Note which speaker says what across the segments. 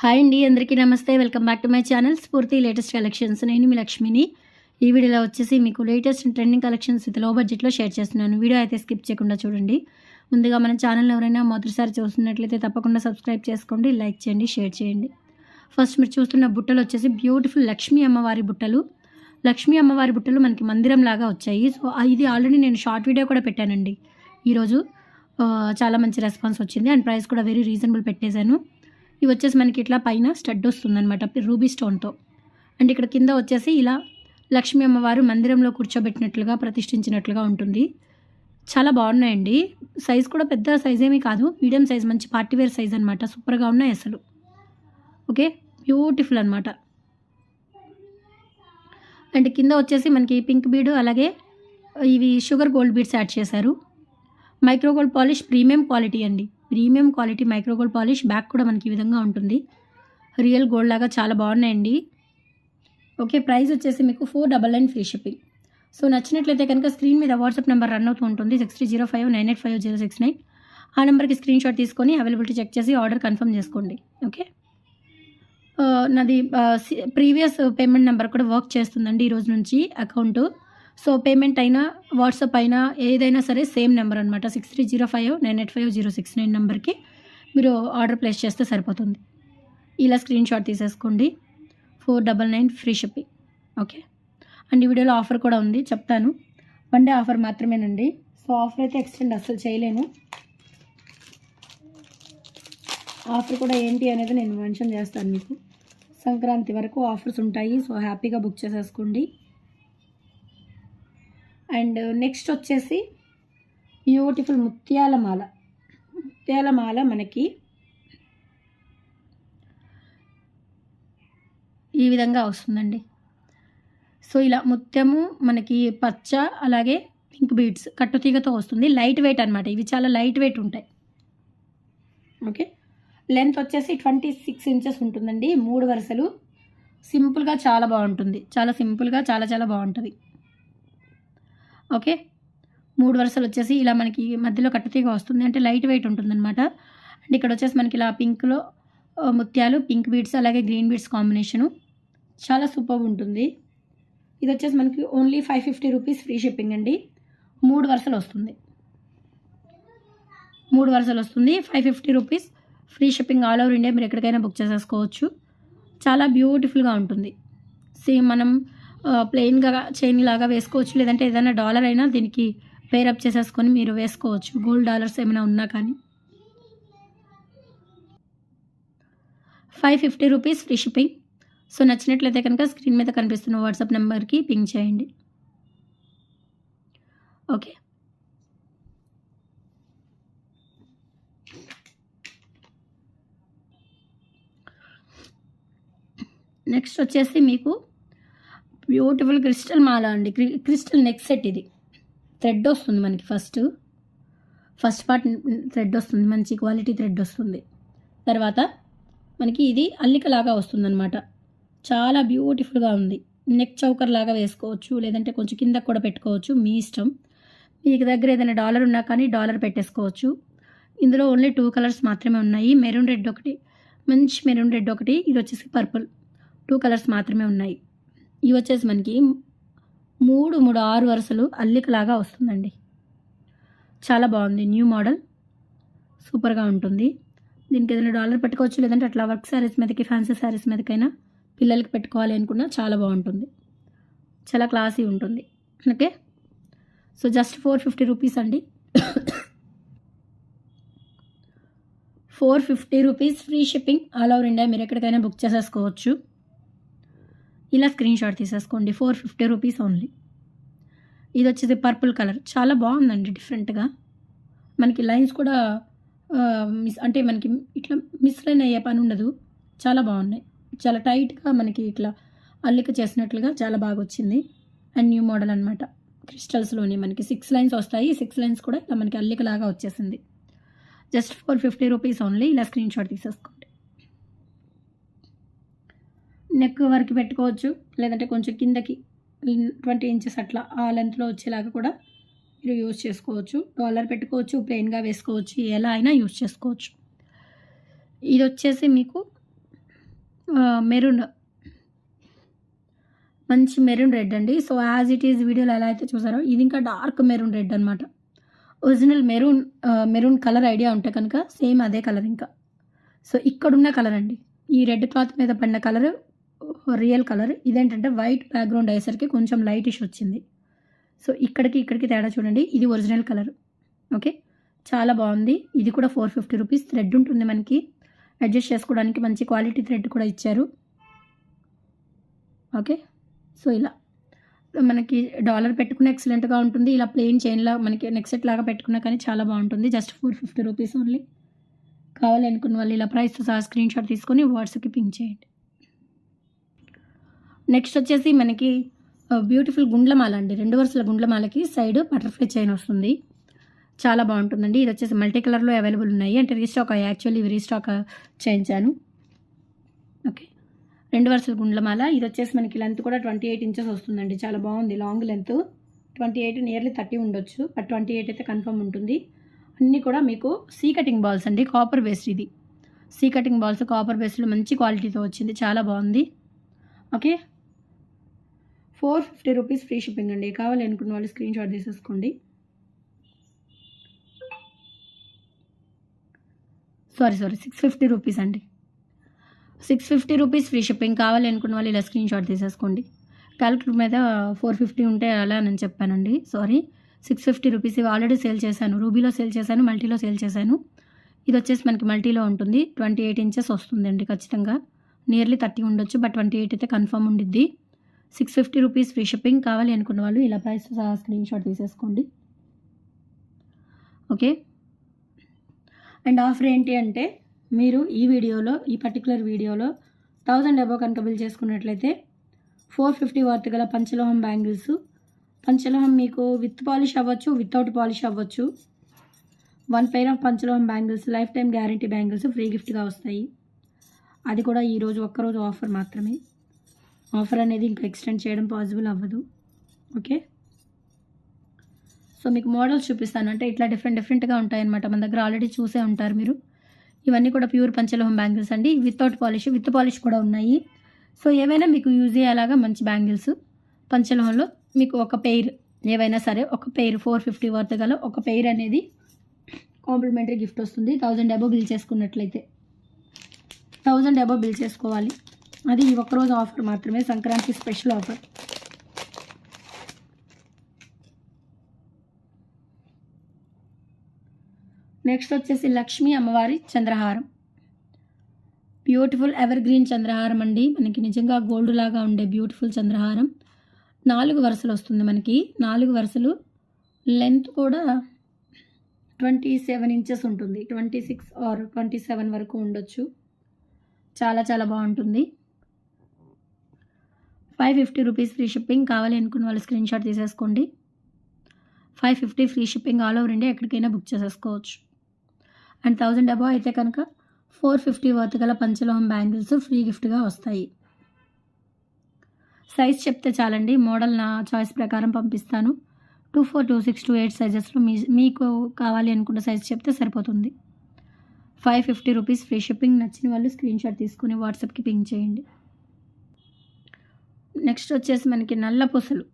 Speaker 1: Hi అండి అందరికీ నమస్తే. Welcome back to my channel Spoorthi latest collections నేను మీ లక్ష్మిని. ఈ వీడియోలో వచ్చేసి మీకు లేటెస్ట్ ట్రెండింగ్ కలెక్షన్స్ విత్లో బడ్జెట్లో షేర్ చేస్తున్నాను. వీడియో అయితే స్కిప్ చేయకుండా చూడండి. ముందుగా మన ఛానల్ ఎవరైనా మొదటిసారి చూస్తున్నట్లయితే తప్పకుండా సబ్స్క్రైబ్ చేసుకోండి లైక్ చేయండి షేర్ చేయండి. ఫస్ట్ మీరు చూస్తున్న బుట్టలు వచ్చేసి బ్యూటిఫుల్ లక్ష్మీ అమ్మవారి బుట్టలు. లక్ష్మీ అమ్మవారి బుట్టలు మనకి మందిరం లాగా వచ్చాయి. సో ఇది ఆల్రెడీ నేను షార్ట్ వీడియో కూడా పెట్టానండి. ఈరోజు చాలా మంచి రెస్పాన్స్ వచ్చింది. అండ్ ప్రైస్ కూడా వెరీ రీజనబుల్ పెట్టేశాను. ఇవి వచ్చేసి మనకి ఇట్లా పైన స్టడ్ వస్తుంది అనమాట రూబీ స్టోన్తో. అండ్ ఇక్కడ కింద వచ్చేసి ఇలా లక్ష్మీ అమ్మవారు మందిరంలో కూర్చోబెట్టినట్లుగా ప్రతిష్ఠించినట్లుగా ఉంటుంది. చాలా బాగున్నాయండి. సైజ్ కూడా పెద్ద సైజ్ ఏమీ కాదు. మీడియం సైజ్ మంచి పార్టీవేర్ సైజ్ అనమాట సూపర్గా ఉన్నాయి అసలు. ఓకే? బ్యూటిఫుల్ అనమాట అండ్ కింద వచ్చేసి మనకి పింక్ బీడ్ అలాగే ఇవి షుగర్ గోల్డ్ బీడ్స్ యాడ్ చేశారు. Micro gold polish premium quality అండి. Premium quality micro gold polish back కూడా మనకి ఈ విధంగా ఉంటుంది. రియల్ గోల్డ్ లాగా చాలా బాగున్నాయండి. ఓకే ప్రైస్ వచ్చేసి మీకు four double nine free shipping. So నచ్చినట్లయితే కనుక స్క్రీన్ మీద వాట్సాప్ నెంబర్ రన్ అవుతూ ఉంటుంది six three zero five nine eight five zero six nine. ఆ నెంబర్కి స్క్రీన్ షాట్ తీసుకొని అవైలబిలిటీ చెక్ చేసి ఆర్డర్ కన్ఫర్మ్ చేసుకోండి. ఓకే? నాది ప్రీవియస్ పేమెంట్ నెంబర్ కూడా వర్క్ చేస్తుందండి ఈ రోజు నుంచి అకౌంటు. సో పేమెంట్ అయినా వాట్సాప్ అయినా ఏదైనా సరే సేమ్ నెంబర్ అనమాట six three zero five nine eight five zero six nine నెంబర్కి మీరు ఆర్డర్ ప్లేస్ చేస్తే సరిపోతుంది. ఇలా స్క్రీన్ షాట్ తీసేసుకోండి. Four double nine free shipping. Okay? And ఈ వీడియోలో ఆఫర్ కూడా ఉంది. చెప్తాను. వన్ డే ఆఫర్ మాత్రమేనండి. సో ఆఫర్ అయితే ఎక్స్టెండ్ అస్సలు చేయలేను. ఆఫర్ కూడా ఏంటి అనేది నేను మెన్షన్ చేస్తాను మీకు. సంక్రాంతి వరకు ఆఫర్స్ ఉంటాయి. సో హ్యాపీగా బుక్ చేసేసుకోండి. అండ్ నెక్స్ట్ వచ్చేసి బ్యూటిఫుల్ ముత్యాల మాల. ముత్యాల మాల మనకి ఈ విధంగా వస్తుందండి. సో ఇలా ముత్యము మనకి పచ్చ అలాగే పింక్ బీడ్స్ కట్టుతీగతో వస్తుంది. లైట్ వెయిట్ అనమాట ఇవి చాలా లైట్ వెయిట్ ఉంటాయి. ఓకే. లెంత్ వచ్చేసి ట్వంటీ సిక్స్ ఇంచెస్ ఉంటుందండి. మూడు వరుసలు. సింపుల్గా చాలా బాగుంటుంది. చాలా సింపుల్గా చాలా చాలా బాగుంటుంది. ఓకే? మూడు వరుసలు వచ్చేసి ఇలా మనకి మధ్యలో కట్టుతీగ వస్తుంది. అంటే లైట్ వెయిట్ ఉంటుందన్నమాట. అండ్ ఇక్కడ వచ్చేసి మనకి ఇలా పింక్లో ముత్యాలు పింక్ బీడ్స్ అలాగే గ్రీన్ బీడ్స్ కాంబినేషను. చాలా సూపర్ ఉంటుంది. ఇది వచ్చేసి మనకి only five fifty rupees free shipping అండి. మూడు వరుసలు వస్తుంది. మూడు వరుసలు వస్తుంది. Five fifty rupees free shipping all over India. మీరు ఎక్కడికైనా బుక్ చేసేసుకోవచ్చు. చాలా బ్యూటిఫుల్గా ఉంటుంది. సేమ్ మనం ప్లెయిన్గా చైన్ లాగా వేసుకోవచ్చు. లేదంటే ఏదైనా డాలర్ అయినా దీనికి పేరప్ చేసేసుకొని మీరు వేసుకోవచ్చు. గోల్డ్ డాలర్స్ ఏమైనా ఉన్నా కానీ. Five fifty rupees free shipping so నచ్చినట్లయితే కనుక స్క్రీన్ మీద కనిపిస్తున్న వాట్సాప్ నెంబర్కి పింక్ చేయండి. ఓకే నెక్స్ట్ వచ్చేసి మీకు బ్యూటిఫుల్ క్రిస్టల్ మాల అండి. క్రి- క్రిస్టల్ నెక్ సెట్ ఇది. థ్రెడ్ వస్తుంది మనకి ఫస్ట్. ఫస్ట్ పార్ట్ థ్రెడ్ వస్తుంది. మంచి క్వాలిటీ థ్రెడ్ వస్తుంది. తర్వాత మనకి ఇది అల్లికలాగా వస్తుందన్నమాట. చాలా బ్యూటిఫుల్గా ఉంది. నెక్ చౌకర్ లాగా వేసుకోవచ్చు లేదంటే కొంచెం కిందకు కూడా పెట్టుకోవచ్చు మీ ఇష్టం. మీకు దగ్గర ఏదైనా డాలర్ ఉన్నా కానీ డాలర్ పెట్టేసుకోవచ్చు. ఇందులో ఓన్లీ టూ కలర్స్ మాత్రమే ఉన్నాయి. మెరూన్ రెడ్ ఒకటి మంచి మెరూన్ రెడ్ ఒకటి ఇది వచ్చేసి పర్పుల్. టూ కలర్స్ మాత్రమే ఉన్నాయి. ఇవి వచ్చేసి మనకి మూడు మూడు ఆరు వరుసలు అల్లికలాగా వస్తుందండి. చాలా బాగుంది. New model. సూపర్గా ఉంటుంది. దీనికి ఏదైనా డాలర్ పెట్టుకోవచ్చు లేదంటే అట్లా వర్క్ శారీస్ మీదకి ఫ్యాన్సీ శారీస్ మీదకైనా పిల్లలకి పెట్టుకోవాలి అనుకున్నా చాలా బాగుంటుంది. చాలా క్లాసీ ఉంటుంది. Okay? So just four fifty rupees అండి. Four fifty rupees free shipping all over India మీరు ఎక్కడికైనా బుక్ చేసేసుకోవచ్చు. ఇలా స్క్రీన్ షాట్ తీసేసుకోండి. ఫోర్ ఫిఫ్టీ రూపీస్ ఓన్లీ ఇది వచ్చేసి పర్పుల్ కలర్ చాలా బాగుందండి డిఫరెంట్గా మనకి లైన్స్ కూడా మిస్ అంటే మనకి ఇట్లా మిస్లైన్ అయ్యే పని ఉండదు. చాలా బాగున్నాయి. చాలా టైట్గా మనకి ఇట్లా అల్లిక చేసినట్లుగా చాలా బాగా వచ్చింది. అండ్ న్యూ మోడల్ అనమాట క్రిస్టల్స్లోని మనకి సిక్స్ లైన్స్ వస్తాయి. సిక్స్ లైన్స్ కూడా ఇలా మనకి అల్లికలాగా వచ్చేసింది. Just four fifty rupees only ఇలా స్క్రీన్ షాట్ తీసేసుకో. నెక్ వరకు పెట్టుకోవచ్చు లేదంటే కొంచెం కిందకి ట్వంటీ ఇంచెస్ అట్లా ఆ లెంత్లో వచ్చేలాగా కూడా మీరు యూజ్ చేసుకోవచ్చు. డాలర్ పెట్టుకోవచ్చు ప్లెయిన్గా వేసుకోవచ్చు ఎలా అయినా యూజ్ చేసుకోవచ్చు. ఇది వచ్చేసి మీకు మెరూన్. మంచి మెరూన్ రెడ్ అండి. సో యాజ్ ఇట్ ఈజ్ వీడియోలో ఎలా అయితే చూసారో ఇది ఇంకా డార్క్ మెరూన్ రెడ్ అనమాట original maroon maroon colour idea ఉంటే కనుక సేమ్ అదే కలర్ ఇంకా. సో ఇక్కడున్న కలర్ అండి. ఈ రెడ్ క్లాత్ మీద పడిన కలర్ రియల్ కలర్. ఇదేంటంటే వైట్ బ్యాక్గ్రౌండ్ అయ్యేసరికి కొంచెం లైటిష్ వచ్చింది. సో ఇక్కడికి ఇక్కడికి తేడా చూడండి. ఇది ఒరిజినల్ కలర్. ఓకే? చాలా బాగుంది. ఇది కూడా ఫోర్ ఫిఫ్టీ రూపీస్. థ్రెడ్ ఉంటుంది మనకి. అడ్జస్ట్ చేసుకోవడానికి మంచి క్వాలిటీ థ్రెడ్ కూడా ఇచ్చారు. ఓకే? సో ఇలా. మనకి డాలర్ పెట్టుకున్న ఎక్సలెంట్గా ఉంటుంది. ఇలా ప్లెయిన్ చైన్లా మనకి నెక్స్ట్ లాగా పెట్టుకున్నా కానీ చాలా బాగుంటుంది. Just four fifty rupees only. కావాలి అనుకున్న వాళ్ళు ఇలా ప్రైస్తో సహా స్క్రీన్ షాట్ తీసుకొని వాట్సాప్కి పింక్ చేయండి. నెక్స్ట్ వచ్చేసి మనకి బ్యూటిఫుల్ గుండ్లమాల అండి. రెండు వరుసల గుండ్లమాలకి సైడ్ బటర్ఫ్లై చైన్ వస్తుంది. చాలా బాగుంటుందండి. ఇది వచ్చేసి మల్టీ కలర్లో అవైలబుల్ ఉన్నాయి. అంటే రీస్టాక్ యాక్చువల్లీ ఇవి రీస్టాక్ చేయించాను. ఓకే రెండు వరుసల గుండ్లమాల. ఇది వచ్చేసి మనకి లెంత్ కూడా ట్వంటీ ఎయిట్ ఇంచెస్ వస్తుందండి. చాలా బాగుంది. Long length twenty eight nearly thirty ఉండొచ్చు. బట్ ట్వంటీ ఎయిట్ అయితే కన్ఫర్మ్ ఉంటుంది. అన్నీ కూడా మీకు సీ కటింగ్ బాల్స్ అండి. కాపర్ బేస్డ్ ఇది. సీ కటింగ్ బాల్స్ కాపర్ బేస్డ్లో మంచి క్వాలిటీతో వచ్చింది. చాలా బాగుంది. Okay four fifty rupees free shipping అండి. కావాలి అనుకున్న వాళ్ళు స్క్రీన్ షాట్ తీసేసుకోండి. Sorry sorry six fifty rupees అండి. Six fifty rupees free shipping కావాలి అనుకున్న వాళ్ళు ఇలా స్క్రీన్ షాట్ తీసేసుకోండి. క్యాల్కులేటర్ మీద ఫోర్ ఫిఫ్టీ ఉంటే అలా నేను చెప్పానండి. సారీ సిక్స్ ఫిఫ్టీ రూపీస్ ఇవి ఆల్రెడీ సేల్ చేశాను. రూబీలో సేల్ చేశాను మల్టీలో సేల్ చేశాను. ఇది వచ్చేసి మనకి మల్టీలో ఉంటుంది. ట్వంటీ ఎయిట్ ఇంచెస్ వస్తుందండి ఖచ్చితంగా. నియర్లీ థర్టీ ఉండొచ్చు బట్ ట్వంటీ ఎయిట్ అయితే కన్ఫర్మ్ ఉండిద్ది. Six fifty rupees free shipping కావాలి అనుకున్న వాళ్ళు ఇలా ప్రైస్ స్క్రీన్ షాట్ తీసేసుకోండి. ఓకే? అండ్ ఆఫర్ ఏంటి అంటే మీరు ఈ వీడియోలో ఈ పర్టికులర్ వీడియోలో థౌజండ్ అబో కనుక బిల్ చేసుకున్నట్లయితే ఫోర్ ఫిఫ్టీ వర్త్ గల పంచలోహం బ్యాంగిల్స్. పంచలోహం మీకు విత్ పాలిష్ అవ్వచ్చు వితౌట్ పాలిష్ అవ్వచ్చు. One pair of పంచలోహం bangles life time guarantee bangles free గిఫ్ట్గా వస్తాయి. అది కూడా ఈరోజు ఒక్కరోజు ఆఫర్ మాత్రమే. ఆఫర్ అనేది ఇంకా ఎక్స్టెండ్ చేయడం పాసిబుల్ అవ్వదు. ఓకే? సో మీకు మోడల్స్ చూపిస్తాను. అంటే ఇట్లా డిఫరెంట్ డిఫరెంట్గా ఉంటాయన్నమాట. మన దగ్గర ఆల్రెడీ చూసే ఉంటారు మీరు. ఇవన్నీ కూడా ప్యూర్ పంచలోహం బ్యాంగిల్స్ అండి. వితౌట్ పాలిష్ విత్ పాలిష్ కూడా ఉన్నాయి. సో ఏవైనా మీకు యూజ్ అయ్యేలాగా మంచి బ్యాంగిల్స్ పంచలోహంలో మీకు ఒక పెయిర్ ఏవైనా సరే ఒక పెయిర్ ఫోర్ ఫిఫ్టీ వర్త్ గల ఒక పెయిర్ అనేది కాంప్లిమెంటరీ గిఫ్ట్ వస్తుంది. థౌజండ్ అబో బిల్ చేసుకున్నట్లయితే. థౌజండ్ అబో బిల్ చేసుకోవాలి. అది ఈ ఒక్కరోజు ఆఫర్ మాత్రమే సంక్రాంతి స్పెషల్ ఆఫర్. నెక్స్ట్ వచ్చేసి లక్ష్మీ అమ్మవారి చంద్రహారం. బ్యూటిఫుల్ ఎవర్ గ్రీన్ చంద్రహారం అండి. మనకి నిజంగా గోల్డ్ లాగా ఉండే బ్యూటిఫుల్ చంద్రహారం. నాలుగు వరుసలు వస్తుంది మనకి. నాలుగు వరుసలు. లెంత్ కూడా ట్వంటీ సెవెన్ ఇంచెస్ ఉంటుంది. Twenty six or twenty seven వరకు ఉండొచ్చు. చాలా చాలా బాగుంటుంది. Five fifty rupees free shipping కావాలి అనుకున్న వాళ్ళు స్క్రీన్ షాట్ తీసేసుకోండి. Five fifty free shipping all over India ఎక్కడికైనా బుక్ చేసేసుకోవచ్చు. అండ్ థౌజండ్ అబౌవ్ అయితే కనుక ఫోర్ ఫిఫ్టీ వర్త్ గల పంచలోహం బ్యాంగిల్స్ ఫ్రీ గిఫ్ట్గా వస్తాయి. సైజ్ చెప్తే చాలండి. మోడల్ నా చాయిస్ ప్రకారం పంపిస్తాను. Two four two six two eight సైజెస్లో మీ మీకు కావాలి అనుకున్న సైజ్ చెప్తే సరిపోతుంది. Five fifty rupees free shipping నచ్చిన వాళ్ళు స్క్రీన్ షాట్ తీసుకుని వాట్సాప్కి పింక్ చేయండి. నెక్స్ట్ వచ్చేసి మనకి నల్ల పొసలు.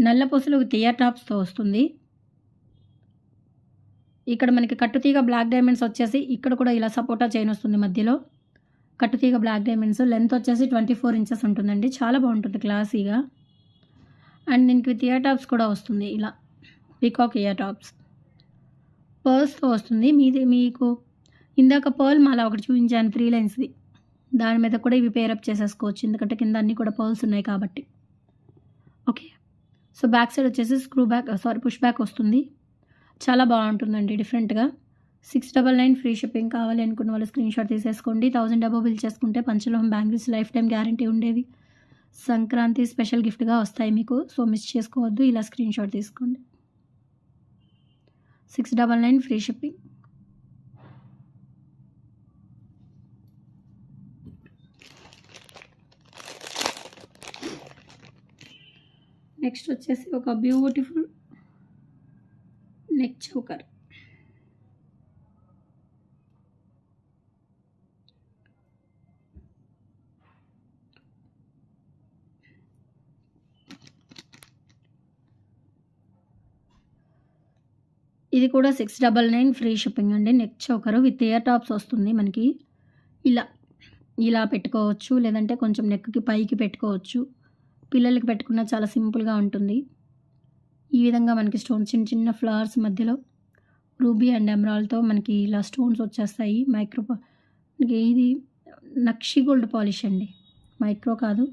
Speaker 1: నల్ల పొసలు థియేటాప్స్తో టాప్స్తో వస్తుంది. ఇక్కడ మనకి కట్టుతీగ బ్లాక్ డైమండ్స్ వచ్చేసి ఇక్కడ కూడా ఇలా సపోటా చైన్ వస్తుంది మధ్యలో. కట్టుతీగ బ్లాక్ డైమండ్స్. లెంత్ వచ్చేసి ట్వంటీ ఫోర్ ఇంచెస్ ఉంటుందండి. చాలా బాగుంటుంది క్లాసీగా. అండ్ దీనికి థియేటాప్స్ టాప్స్ కూడా వస్తుంది ఇలా. Peacock ear tops. వస్తుంది. మీది మీకు ఇందాక పర్ల్ మాల ఒకటి చూపించాను త్రీ లైన్స్ది. దాని మీద కూడా ఇవి పేరప్ చేసేసుకోవచ్చు. ఎందుకంటే కింద అన్నీ కూడా పర్ల్స్ ఉన్నాయి కాబట్టి. ఓకే సో బ్యాక్ సైడ్ వచ్చేసి screw back sorry push back వస్తుంది. చాలా బాగుంటుందండి డిఫరెంట్గా six double nine free shipping కావాలి అనుకున్న వాళ్ళు స్క్రీన్ షాట్ తీసేసుకోండి. థౌసండ్ డబ్బో బిల్ చేసుకుంటే పంచలోహం బ్యాంగిల్స్ లైఫ్ టైం గ్యారంటీ ఉండేవి. సంక్రాంతి స్పెషల్ గిఫ్ట్గా వస్తాయి మీకు. సో మిస్ చేసుకోవద్దు. ఇలా స్క్రీన్ షాట్ తీసుకోండి. Six double nine free shipping next వచ్చేసి ఒక బ్యూటిఫుల్ నెక్ చౌకర్. ఇది కూడా six double nine free shipping అండి. Neck choker with ear tops వస్తుంది మనకి. ఇలా ఇలా పెట్టుకోవచ్చు. లేదంటే కొంచెం నెక్కి పైకి పెట్టుకోవచ్చు. పిల్లలకి పెట్టుకున్న చాలా సింపుల్గా ఉంటుంది. ఈ విధంగా మనకి స్టోన్స్ చిన్న చిన్న ఫ్లవర్స్ మధ్యలో రూబీ అండ్ ఎమరాల్తో మనకి ఇలా స్టోన్స్ వచ్చేస్తాయి. మైక్రో మనకి ఇది నక్షి గోల్డ్ పాలిష్ అండి. మైక్రో కాదు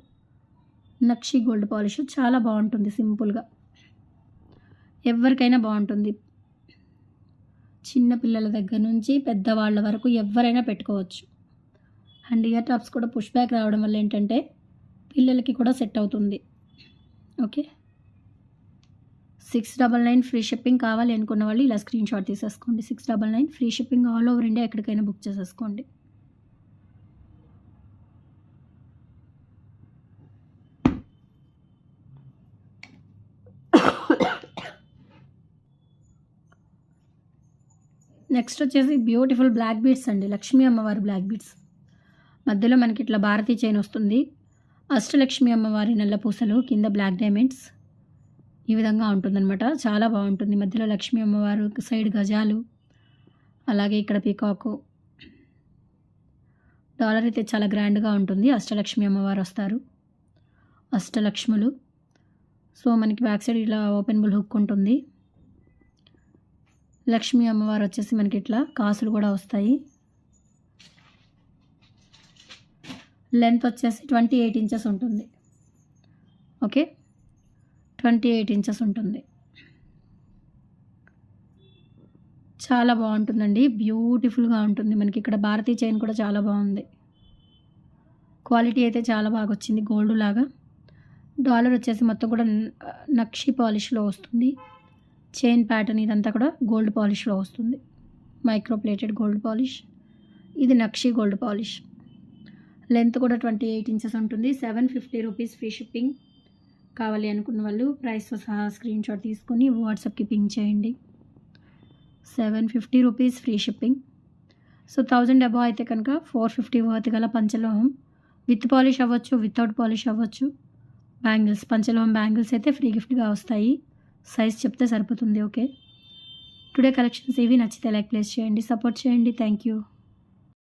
Speaker 1: నక్షి గోల్డ్ పాలిష్. చాలా బాగుంటుంది సింపుల్గా. ఎవరికైనా బాగుంటుంది. చిన్న పిల్లల దగ్గర నుంచి పెద్దవాళ్ళ వరకు ఎవరైనా పెట్టుకోవచ్చు. అండ్ ఇయర్ టాప్స్ కూడా పుష్ బ్యాక్ రావడం వల్ల ఏంటంటే పిల్లలకి కూడా సెట్ అవుతుంది. Okay? Six double nine free shipping కావాలి అనుకున్న వాళ్ళు ఇలా స్క్రీన్ షాట్ తీసేసుకోండి. Six double nine free shipping all over India ఎక్కడికైనా బుక్ చేసేసుకోండి. నెక్స్ట్ వచ్చేసి బ్యూటిఫుల్ బ్లాక్ బీడ్స్ అండి. లక్ష్మీ అమ్మవారి బ్లాక్ బీడ్స్ మధ్యలో మనకి ఇట్లా భారతీ చైన్ వస్తుంది. అష్టలక్ష్మి అమ్మవారి నల్ల పూసలు కింద బ్లాక్ డైమండ్స్ ఈ విధంగా ఉంటుందన్నమాట. చాలా బాగుంటుంది. మధ్యలో లక్ష్మీ అమ్మవారు సైడ్ గజాలు అలాగే ఇక్కడ పీకాకు. డాలర్ అయితే చాలా గ్రాండ్గా ఉంటుంది. అష్టలక్ష్మి అమ్మవారు వస్తారు. అష్టలక్ష్ములు. సో మనకి బ్యాక్ సైడ్ ఇలా ఓపెనబుల్ హుక్ ఉంటుంది. లక్ష్మీ అమ్మవారు వచ్చేసి మనకి ఇట్లా కాసులు కూడా వస్తాయి. లెంత్ వచ్చేసి ట్వంటీ ఎయిట్ ఇంచెస్ ఉంటుంది. ఓకే? ట్వంటీ ఎయిట్ ఇంచెస్ ఉంటుంది. చాలా బాగుంటుందండి. బ్యూటిఫుల్గా ఉంటుంది. మనకి ఇక్కడ భారతీ చైన్ కూడా చాలా బాగుంది. క్వాలిటీ అయితే చాలా బాగా వచ్చింది. గోల్డ్ లాగా. డాలర్ వచ్చేసి మొత్తం కూడా నక్షి పాలిష్లో వస్తుంది. చైన్ ప్యాటర్న్ ఇదంతా కూడా గోల్డ్ పాలిష్లో వస్తుంది. Micro plated gold polish. ఇది నక్షి గోల్డ్ పాలిష్. లెంత్ కూడా ట్వంటీ ఎయిట్ ఇంచెస్ ఉంటుంది. Seven fifty rupees free shipping కావాలి అనుకున్న వాళ్ళు ప్రైస్తో సహా స్క్రీన్ షాట్ తీసుకొని వాట్సాప్కి పింక్ చేయండి. Seven fifty rupees free shipping. So thousand above అయితే కనుక ఫోర్ ఫిఫ్టీ వర్త్ గల పంచలోహం. విత్ పాలిష్ అవ్వచ్చు వితౌట్ పాలిష్ అవ్వచ్చు. బ్యాంగిల్స్ పంచలోహం బ్యాంగిల్స్ అయితే ఫ్రీ గిఫ్ట్గా వస్తాయి. సైజ్ చెప్తే సరిపోతుంది ఓకే? టుడే కలెక్షన్స్ ఇవి. నచ్చితే లైక్ ప్లేస్ చేయండి సపోర్ట్ చేయండి. Thank you.